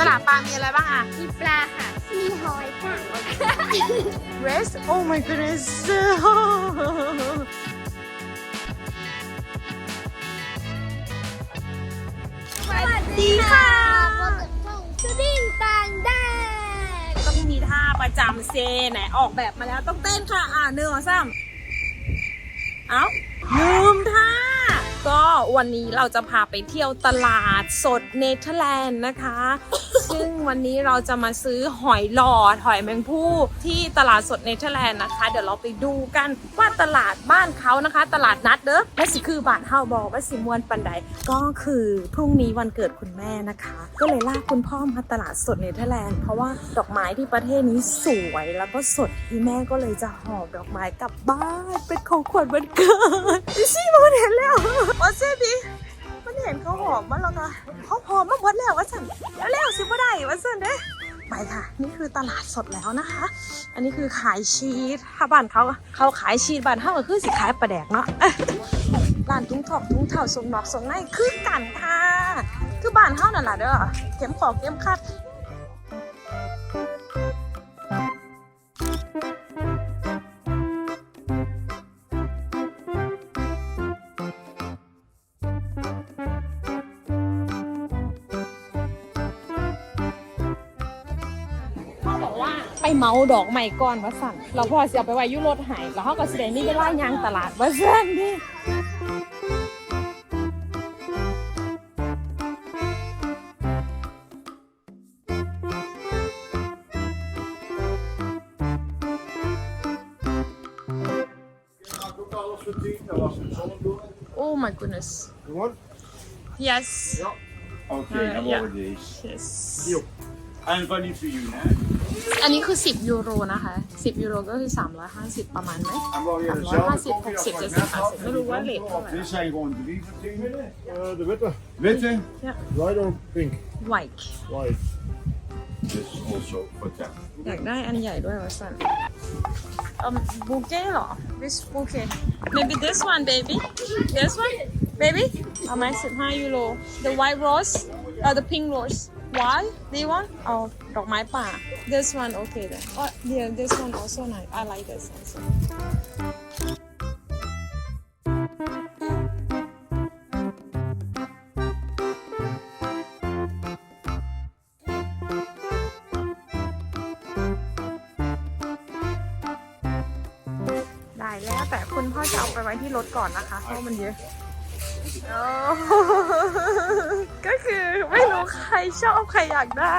ตลาดปลามีอะไรบ้างอะ มีปลาค่ะ มีหอยค่ะ Rest Oh my goodness สวัสดีค่ะพบกับช่องสดิ้งต่างแดนต้องมีท่าประจำเซไหนออกแบบมาแล้วต้องเต้นค่ะ อ่าหนึ่งสองสามเอ้าลืมท่า ก็วันนี้เราจะพาไปเที่ยวตลาดสดเนเธอร์แลนด์นะคะ ซึ่งวันนี้เราจะมาซื้อหอยหลอดหอยแมงผู้ที่ตลาดสดเนเธอร์แลนด์นะคะ เดี๋ยวเราไปดูกันว่าตลาดบ้านเขานะคะ ตลาดนัดเด้อและสิคือบานเฮาบอกว่าสิมวนปันใดก็คือพรุ่งนี้วันเกิดคุณแม่นะคะ ก็เลยลากคุณพ่อมาตลาดสดเนเธอร์แลนด์เพราะว่าดอกไม้ที่ประเทศนี้สวยแล้วก็สดที่แม่ก็เลยจะหอบดอกไม้กลับบ้านเป็นของขวัญวันเกิดดิซี่มันเห็นแล้วว่าเซบีมันเห็นเขาหอมมาแล้วนะเขาหอมมาหมดแล้วว่าสันแล้วแล้วสิบ นี่คือตลาดสดแล้วนะคะ อันนี้คือขายชีสถ้าบ้านเขาเขาขายชีสบ้านเขาก็คือสิขายปลาแดกเนาะร้านทุ้งทอกทุ้งเท่าทรงนอกทรงในคือกันค่ะ คือบ้านเขานั่นแหละเด้อเข็มขอกเข็มคัด ว่าไปเมาดอกใหม่ก่อนว่าสั่นเราพ่อเสียไปไว้อยุรถหายแล้วเขาก็แสดงนี่ไปไล่ยางตลาดว่าสั่นดิโอ้ my goodness Gewoon? yes Ja. Oké, Eh, dan ja. worden deze. yes Jo. En van die voor jullie, hè? อันนี้คือ 10 ยูโรนะคะ 10 ยูโรก็คือ 350 ประมาณไหม En wou je 350 dezelfde kopie als 60 wat ik 70 net had? 80ไม่รู้ว่าเลทเท่าไหร่ Dit zijn gewoon drie verdienen. Uh, de witte. Witte. White or pink? white White. This is also for that. อยากได้อันใหญ่ด้วยวะสันอืมบูเก้เหรอ this bouquet maybe this one baby this one baby เอาไหม15 ยูโร the white rose เออ the pink rose why do you want เอาดอกไม้ป่า this one okay then oh yeah this one also nice I like this also ได้แล้วแต่คุณพ่อจะเอาไปไว้ที่รถก่อนนะคะ เพราะมันเยอะ โอ้ก็คือไม่รู้ใครชอบใครอยากได้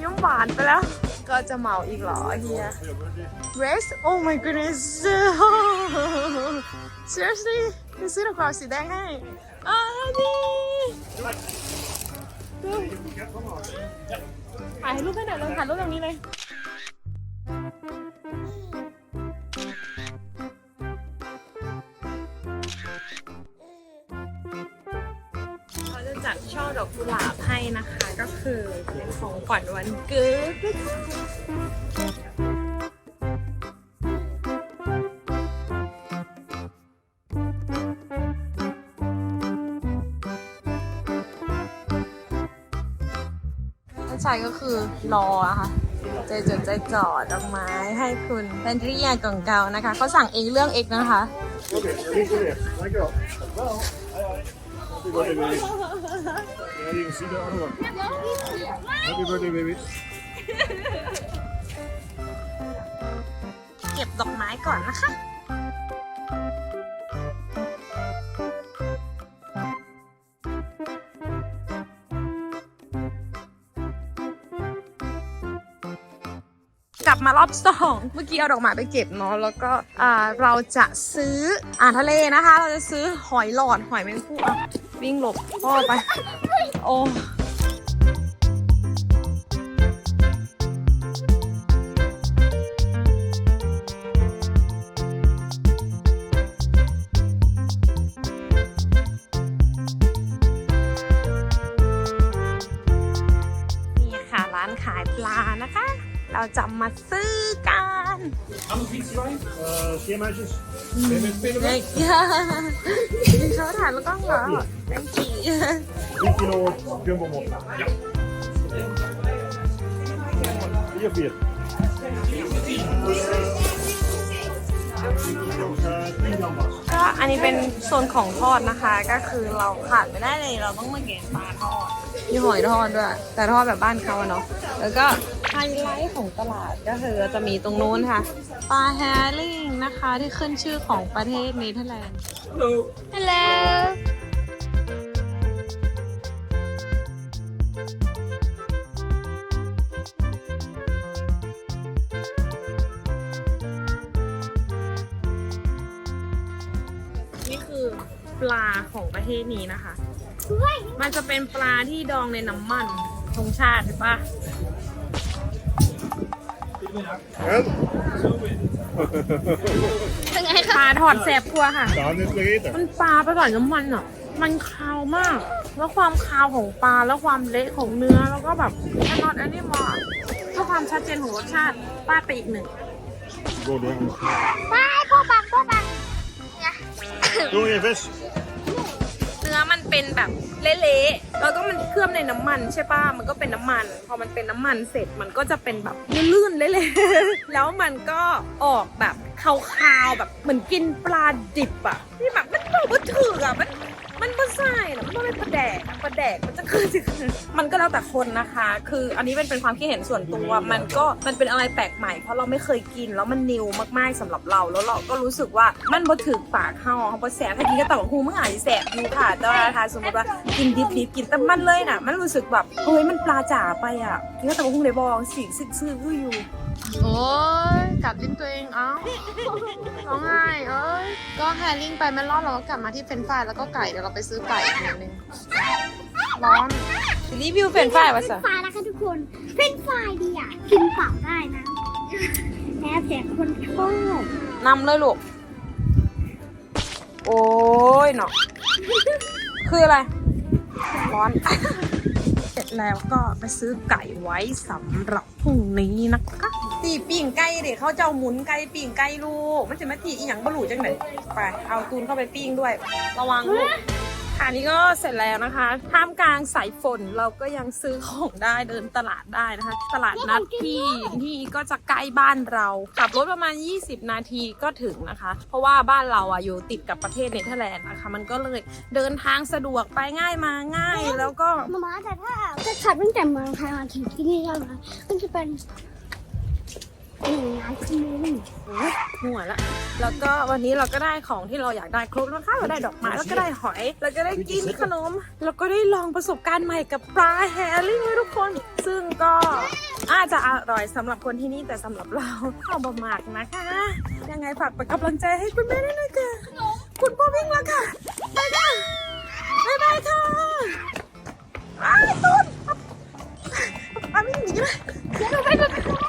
ยิ้มหวานไปแล้ว ก็จะเหมาอีกเหรอเฮีย Rest Oh my goodness Seriously คือซื้อดอกกุหลาสีแดงให้อ่านี่ถ่ายรูปให้หน่อยลองถ่ายรูปตรงนี้เลย อดอกกุหลาบให้นะคะ ก็คือเป็นของขวัญวันเกิดท่านชายก็คือรออะค่ะใจจดใจจ่อดอกไม้ให้คุณเป็นที่ยากล่องเก่านะคะเขาสั่งเองเรื่องเองนะคะ Happy birthday, baby. Yeah, you can see the other one. Happy birthday, baby. เก็บดอกไม้ก่อนนะคะ ลับมารอบสองเมื่อกี้เอาดอกไม้ไปเก็บเนาะแล้วก็อ่าเราจะซื้ออาหารทะเลนะคะ เราจะซื้อหอยหลอดหอยแมงผู้อะวิ่งหลบพ่อไป โอ้นี่ค่ะร้านขายปลานะคะ เราจะมาซื้อกัน Uh, scheermeisjes. เด็กมีเขาถ่ายแล้วก็เหรอ thank you 3 kilo jumbo mop. Ja. Vier, vier. Eh, tien gambas. ก็อันนี้เป็นโซนของทอดนะคะ ก็คือเราขาดไม่ได้เลยเราต้องมาเก็บปลาทอดมีหอยทอดด้วย แต่ทอดแบบบ้านเขาอะเนาะแล้วก็ ไฮไลท์ของตลาดก็คือจะมีตรงนู้นค่ะปลาแฮริงนะคะที่ขึ้นชื่อของประเทศเนเธอร์แลนด์ฮัลโหลนี่คือปลาของประเทศนี้นะคะ มันจะเป็นปลาที่ดองในน้ำมันธงชาติใช่ปะ En? เป็นไงปคะลาถอดแสบกลัวค่ะ Staan dit weer eten? มันปลาไปก่อนน้ำมันอะ มันคาวมาก แล้วความคาวของปลาแล้วความเละของเนื้อแล้วก็แบบแค่นอตอันนี้มาเพื่อความชัดเจนของรสชาติป้าดไปอีกหนึ่ง Go door. ไปพ่อบังพ่อบังเนี่ย Doe je vis. ื้อมันเป็นแบบเละๆแล้วก็มันเคลือบในน้ำมันใช่ป่ะมันก็เป็นน้ำมัน พอมันเป็นน้ำมันเสร็จมันก็จะเป็นแบบลื่นๆเละๆแล้วมันก็ออกแบบคาวๆแบบเหมือนกินปลาดิบอะที่แบบมันบอกว่าถืออะมัน มันไม่ใช่นะมันไม่เป็นปลาแดกปลาแดกมันจะคือมันก็แล้วแต่คนนะคะ คืออันนี้เป็นเป็นความคิดเห็นส่วนตัว มันก็มันเป็นอะไรแปลกใหม่เพราะเราไม่เคยกินแล้วมันนิวมากๆสำหรับเรา แล้วเราก็รู้สึกว่ามันบ่ถึงปากเฮาเขาบ่แสบถ้ากินก็ต่างหูมึงอาจจะแสบอยู่ค่ะแต่ว่าถ้าสมมติว่ากินดิบๆกินแต่มันเลยน่ะ มันรู้สึกแบบเฮ้ยมันปลาจ๋าไปอะกินก็ต่างหูเลยบองสิซึกซื่อๆอยู่ โอ้ยกัดลิ้นตัวเองเอ้าร้องไห้เอ้ยก็แฮร์ริ่งไปแม่รอดเราก็กลับมาที่เฟรนช์ฟรายแล้วก็ไก่เดี๋ยวเราไปซื้อไก่อีกนิดนึงร้อนรีวิวเฟรนช์ฟรายวะสะไฟนะคะทุกคน เป็นไฟดีอะ กินเปล่าได้นะแล้วแต่คนชอบนำเลยลูก โอ้ยเนาะ คืออะไร ร้อน เสร็จแล้วก็ไปซื้อไก่ไว้สำหรับพรุ่งนี้นะคะ ตีปีงไก่เด็กเขาจะเอาหมุนไก่ปีงไก่ลูก มันจะมาตีอีหยังบะหลูจังไหนไป เอาตูนเข้าไปปิ้งด้วย ระวังลูกค่ะนี่ก็เสร็จแล้วนะคะ ท่ามกลางสายฝนเราก็ยังซื้อของได้เดินตลาดได้นะคะ ตลาดนัดที่ที่ก็จะใกล้บ้านเรา ขับรถประมาณ 20 นาทีก็ถึงนะคะ เพราะว่าบ้านเราอะอยู่ติดกับประเทศเนเธอร์แลนด์นะคะ มันก็เลยเดินทางสะดวกไปง่ายมาง่ายแล้วก็มาม่าแต่ถ้าจะขับตั้งแต่เมืองไทยมาถึงที่นี่ใช่ไหมมันจะเป็น หัวละ แล้วก็วันนี้เราก็ได้ของที่เราอยากได้ครบแล้วค่ะเราได้ดอกไม้แล้วก็ได้หอย แล้วก็ได้กินขนม แล้วก็ได้ลองประสบการณ์ใหม่กับปลาแฮร์รี่ทุกคน ซึ่งก็อาจจะอร่อยสำหรับคนที่นี่แต่สำหรับเราเอาบะหมากนะคะ ยังไงฝากเป็นกำลังใจให้คุณแม่ด้วยนะคะคุณพ่อวิ่งแล้วค่ะไปค่ะบ๊ายค่ะไอ้ตุ้นอาไม่หนีเลยเดี๋ยวไปก่อน